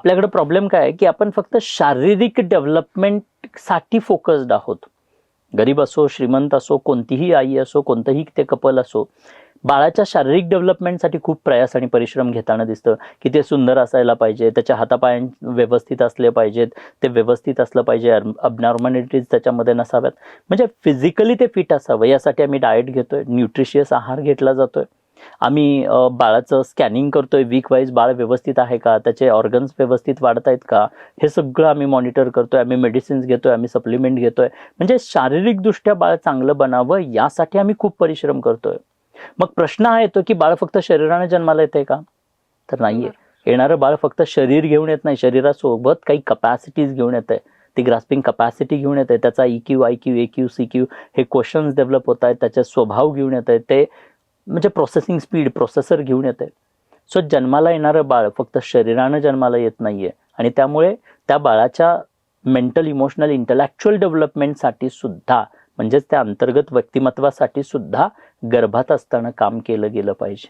आपल्याकडे प्रॉब्लेम काय आहे की आपण फक्त शारीरिक डेव्हलपमेंटसाठी फोकस्ड आहोत. गरीब असो श्रीमंत असो कोणतीही आई असो कोणतंही ते कपल असो बाळाच्या शारीरिक डेव्हलपमेंटसाठी खूप प्रयास आणि परिश्रम घेताना दिसतं की ते सुंदर असायला पाहिजे त्याच्या हातापाय व्यवस्थित असले पाहिजेत ते व्यवस्थित असलं पाहिजे अबनॉर्मॅलिटीज त्याच्यामध्ये नसाव्यात. म्हणजे फिजिकली ते फिट असावं यासाठी आम्ही डाएट घेतोय न्यूट्रिशियस आहार घेतला जातोय. आम्ही बाळाचं स्कॅनिंग करतोय वीक वाईज बाळ व्यवस्थित आहे का? त्याचे ऑर्गन्स व्यवस्थित वाढत आहेत का? हे सगळं आम्ही मॉनिटर करतोय आम्ही मेडिसिन्स घेतोय आम्ही सप्लिमेंट घेतोय. म्हणजे शारीरिकदृष्ट्या बाळ चांगलं बनावं यासाठी आम्ही खूप परिश्रम करतोय. मग प्रश्न हा येतो की बाळ फक्त शरीराने जन्माला येते का? तर नाहीये. येणारं बाळ फक्त शरीर घेऊन येत नाही. शरीरासोबत काही कपॅसिटीज घेऊन येत आहे ती ग्रास्पिंग कपॅसिटी घेऊन येते त्याचा E Q I Q A Q C Q हे क्वेश्चन्स डेव्हलप होत आहेत. त्याचे स्वभाव घेऊन येत आहेत ते म्हणजे प्रोसेसिंग स्पीड प्रोसेसर घेऊन येते सो जन्माला येणारं बाळ फक्त शरीरानं जन्माला येत नाहीये. आणि त्यामुळे त्या बाळाच्या मेंटल इमोशनल इंटलॅक्च्युअल डेव्हलपमेंटसाठी सुद्धा म्हणजेच त्या अंतर्गत व्यक्तिमत्वासाठी सुद्धा गर्भात असताना काम केलं गेलं पाहिजे.